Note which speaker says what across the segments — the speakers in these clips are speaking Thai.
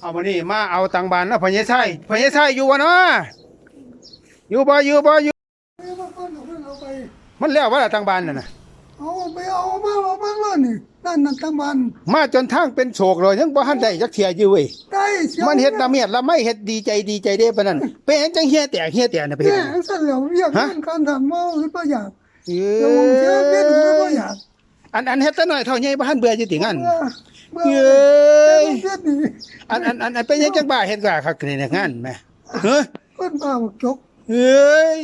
Speaker 1: เอามานี่มาเอาตังบานนะพญไส้พญไส้อยู่วะเนาะอยู่บ่อยู่บ่อยู่
Speaker 2: เอามาก่อนเอาเพิ่นเอาไป
Speaker 1: มันแล้วว่าละตังบานน่ะนะ
Speaker 2: เอาไปเอามาเอามาแล้วนี่นั่นนั่นทั้งบ้าน
Speaker 1: มาจนทางเป็นโศกเลยยังบ่ทันได้จักเที่ยอยู่เว้ย
Speaker 2: ได้เสีย
Speaker 1: มันเฮ็ดละเมียดละไม่เฮ็ดดีใจดีใจเด้ปานนั้นไปเฮ็ดจังเฮียแตกเฮียแตกน่ะไปเฮ็ด
Speaker 2: แม่
Speaker 1: หยัง
Speaker 2: สั่นแล้วเรียก
Speaker 1: ฮะ
Speaker 2: เงินการทำมาคือบ่อยาก
Speaker 1: เอ้
Speaker 2: แล้วผมเสียเงินก็บ่
Speaker 1: ย
Speaker 2: อยาก
Speaker 1: อันอันเฮ็ดแต่น้อยเท่าใหญ่บ่ทันเบื่ออยู่ติงั้น
Speaker 2: เมื่อเมื่อ
Speaker 1: เอ้ย
Speaker 2: เสียดี
Speaker 1: อันอันอันอันเป็นยังจังบ้าเฮ็ดกว่าคักนี่นะงานแหม่เฮ้ย
Speaker 2: เพิ่นมาบอกจก
Speaker 1: เอ้ย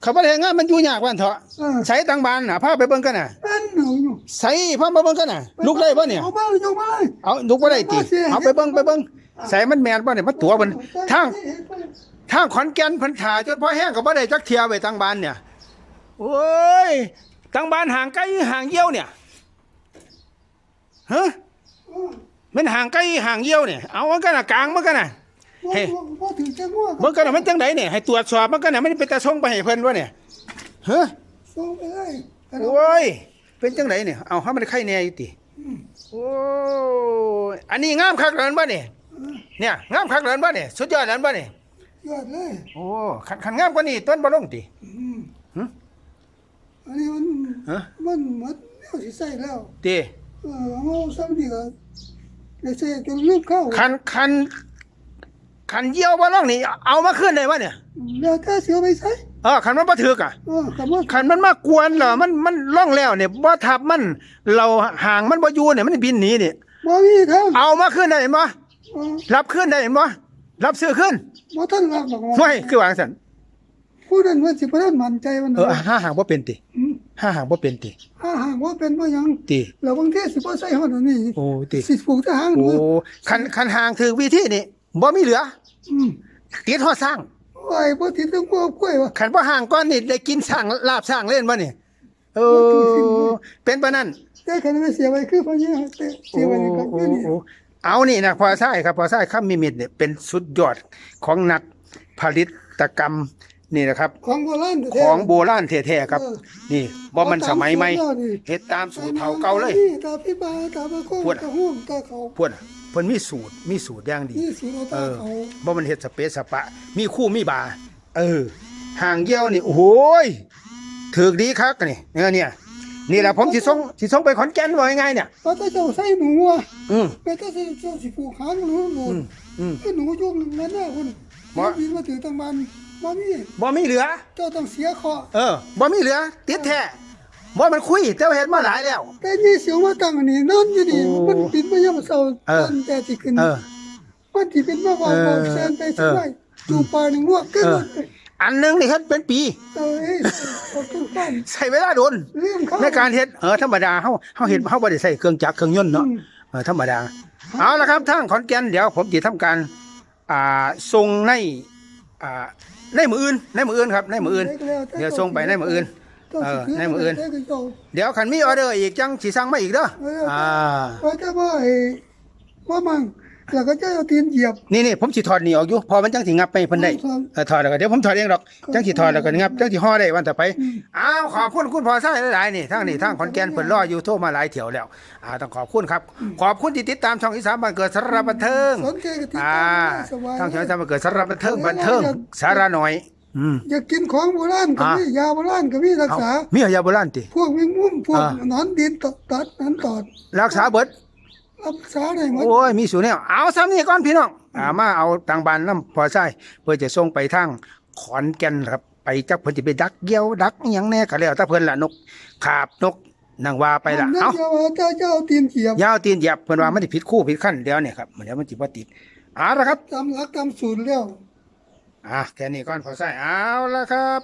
Speaker 1: เขาบ่ได้งานมันอยู่ยากว่าซั่นเถาะ
Speaker 2: เออ
Speaker 1: ใช้ตังบานน่ะพาไปเบิ่งกันน่ะ
Speaker 2: เป็นหนูอยู่
Speaker 1: ใส่พามาเบิ่งกันน่ะลุกได้บ่เนี่ย
Speaker 2: เอามาเลยยกมาเลย
Speaker 1: เอาลุกบ่ได้ติเอาไปเบิ่งไปเบิ่งใส่มันแม่นบ่เนี่ยมันตัวมันทางทางขอนแก่นเพิ่นถ่าจนพอแห้งก็บ่ได้จักเที่ยไว้ตังบานเนี่ยโอ้ยตังบานห่างไกลห่างเยี่ยวเนี่ยฮะมันห่างไกลห่างเยี่ยวเนี่ยเอามันกันน่ะกลางมันกันน่ะเฮ้
Speaker 2: บ่ถึงจะง่วง
Speaker 1: เบิ่งกันน่ะมันจังไดเนี่ยให้ตรวจสอบมันกันน่ะมันเป็นตาส่งไปให้เพิ่นบ่เนี่ยฮะ
Speaker 2: ส่งไปเลย
Speaker 1: โอ้ยเป็นจังไดเนี่ยเอาให้มันไข่แน่อยู่ติโอ้ยอันนี้งามคักเลยบ่เนี่ยเนี่ยงามคักเลยบ่เนี่ยสุดยอดเลยบ่เนี่ย
Speaker 2: ยอดเลย
Speaker 1: โอ้คันคันงามกว่านี้ต้นบ่ลงติ
Speaker 2: อืม
Speaker 1: หึ
Speaker 2: อันนี้มัน
Speaker 1: ฮะ
Speaker 2: มันหมดแนวสิใส่แล้ว
Speaker 1: ติ
Speaker 2: เออเอาซ้ำดีก็ ได้ใส่จนลืมเข้า
Speaker 1: คันคันคันเยี่ยวบ่ลงนี่เอามาขึ้นได้บ่เนี่ย
Speaker 2: แล้วแต่เสียไปใส่
Speaker 1: เออคันมันบ่ถึกอะ
Speaker 2: เออคำว่า
Speaker 1: คันมันมากวนเหรอมันมันล่องแล้วเนี่ยบ่ทับมันเราห่างมันบ่อยู่เนี่ยมันบินหนีนี่
Speaker 2: บ่มีทาง
Speaker 1: เอามาขึ้นได้เห็นบ่
Speaker 2: เออ
Speaker 1: รับขึ้นได้เห็นบ่รับซื้อขึ้น
Speaker 2: บ่ทันรับหรอกว่า
Speaker 1: ไม่คือวางซั่น
Speaker 2: ผู้นั้นมันสิบ่ทันมั่นใจมัน
Speaker 1: เออห้าห่างบ่เป็นติ
Speaker 2: อืม
Speaker 1: ห้าห่างบ่เป็นติ
Speaker 2: ถ้าหากว่าเป็นบ่หยัง
Speaker 1: ติ
Speaker 2: แล้วบางทีสิบ่ใส่ฮอดอันนี้
Speaker 1: โอ้ติ
Speaker 2: สิปลูกแต่หาง
Speaker 1: โอ้
Speaker 2: มือ
Speaker 1: คันคันห่างถือวิธีนี่บ่มีเหลือ
Speaker 2: อืม
Speaker 1: ติดฮอดสร้าง
Speaker 2: ไอ้บ่ติดต้องบ่กล้วยว่ะ
Speaker 1: คันบ่ห่างก้อนนี่ได้กินสร้างลาบสร้างเล่นบ่นี่เออเป็นปานนั้น
Speaker 2: แต่คันไม่เสียไว้คือพอเนี่ยแต่เสียไว้นี่ก็อยู่นี่
Speaker 1: โอ้เอานี่นะพอใช่ครับพอใช่ครับมิมิตเนี่ยเป็นสุดยอดของนักผลิตกรรม นี่นะครับ
Speaker 2: ของโบราณ
Speaker 1: ข
Speaker 2: แท้ๆ
Speaker 1: องโบราณแท้ๆครับ
Speaker 2: เออ
Speaker 1: นี่บ่มันสมัยใหม่
Speaker 2: เอาตามสูตรแล้วนี่
Speaker 1: เฮ็ดตามสูตรเฒ่าเก่าเลย
Speaker 2: ตาพี่บาตาบะโคง
Speaker 1: พวด
Speaker 2: ตาห่วงตาเขา
Speaker 1: พวกน่ะเพิ่นมีสูตรมีสูตรอย่างดี
Speaker 2: นี่สูตร
Speaker 1: เอ
Speaker 2: ตา
Speaker 1: อ
Speaker 2: เขา
Speaker 1: บ่มันเฮ็ดสเปซสปะ มีคู่มีบา เออห่างเยี่ยวนี่ โอ้โหยถึกดีคักนี่เออเนี่ยนี่แหละผมสิส่งสิส่งไปขอนแก่นว่ายังไงเนี่ย
Speaker 2: ว่าแต่เจ้าใส่หนูอะ
Speaker 1: อืม
Speaker 2: ไปแต่เจ้าสิปลูกหางหนูหนู
Speaker 1: อืมอืม
Speaker 2: ไอ้หนูยุคนั้นน่ะคุณ
Speaker 1: บ่
Speaker 2: บินมาถือตั้งบ้าน บ่มี
Speaker 1: บ่มีเหลือ
Speaker 2: เจ้าต้องเสียเคราะห์
Speaker 1: เออบ่มีเหลือ ติดแท้บ่มันคุยแต่ว่าเฮ็ดมาหลายแล้ว
Speaker 2: แต่นี่เสียวมาตั้งอันนี้นอนอยู่นี่
Speaker 1: โอ้
Speaker 2: มันบินมายามเช้า
Speaker 1: เออ
Speaker 2: ตอนแต่สิขึ้น
Speaker 1: เออ
Speaker 2: มันสิเป็นมาว่า
Speaker 1: เออ
Speaker 2: ว่าแซนไปสิ
Speaker 1: เออ
Speaker 2: ไว้จูปลาหนึ่งงวกขึ้น
Speaker 1: เอออันหนึงนี่เฮ็ดเป็นปี
Speaker 2: เออเอ้ยเอาขึ้นบ้าน
Speaker 1: ใช้เวลาโดน
Speaker 2: ลืมเขา
Speaker 1: ในการเฮ็ดเออธรรมดาเฮาเฮาเฮ็ดเฮาบ่ได้ใช้เครื่องจักรเครื่องยนต์เนาะ
Speaker 2: อืม
Speaker 1: เออธรรมดา เอาละครับทางขอนแก่นเดี๋ยวผมจะทำการ อ่าส่งใน อ่าในมืออื่นในมืออื่นครับในมืออื่น เดี๋ยวส่งไปในมืออื่นเออในมื้ออื่น เดี๋ยวคันมีออเดอร์อีกจังสิสั่งมาอีกเด้ออ่า
Speaker 2: ว่าจะว่าไอ้ว่ามัง แล้วก็จะเอาตีนเหยียบ
Speaker 1: นี่นี่ผมสิถอดนี่ออกอยู่พอมันจังสิงับไปเพิ่นได้
Speaker 2: ถอด
Speaker 1: เออถอดแล้วก็เดี๋ยวผมถอดเองดอกจังสิถอดแล้วก็งับจังสิห่อได้วันต่อไปอ้าวขอบคุณคุณพ่อไส้หลายๆนี่ทางนี่ทางขอนแก่นเพิ่นรออยู่โทรมาหลายเที่ยวแล้วอ่าต้องขอบคุณครับ ขอบคุณที่ติดตามช่องอีสานบ้านเกิดสาระบันเทิง
Speaker 2: สนใจก็ติด
Speaker 1: อ่า
Speaker 2: ตามได้สบาย
Speaker 1: ทางช่องอีสานบ้านเกิดสาระบันเทิงบันเทิงสาระหน่อยอืม
Speaker 2: อยากกินของโบราณก็มี
Speaker 1: อ่า
Speaker 2: ยาโบราณก็มีรัก
Speaker 1: เอา
Speaker 2: ษา
Speaker 1: มียาโบราณติ
Speaker 2: พวกแมงมุมพวก
Speaker 1: อ่า
Speaker 2: หนอนดินตดตัดหนอนตอด
Speaker 1: รักษาเบิด
Speaker 2: รักษาได้หมด
Speaker 1: โอ้ยมีสูตรแนวเอาซ้ำนี่ก่อนพี่น้องอ่ามาเอาตังบานน้ำพอใช้เพื่อจะส่งไปทางขอนแก่นครับ ไปจักเพิ่นสิไปดักเกี้ยวดักอหยังแน่ก็แล้วแต่เพิ่นละนกขาบนกนางว่าไปละ
Speaker 2: นั่น
Speaker 1: เอา
Speaker 2: เจ้าว่าเจ้าเจ้าเอาตีนเหยียบ
Speaker 1: ยาวตีนเหยียบเพิ่นว่ามันสิผิดคู่ผิดขั้นเดี๋ยวเนี่ยครับเดี๋ยวมันสิบ่ติดเอาละครับ
Speaker 2: ตามหลักตามสูตรแล้ว
Speaker 1: อ่าแค่นี้ก่อนพอใช้เอาละครับ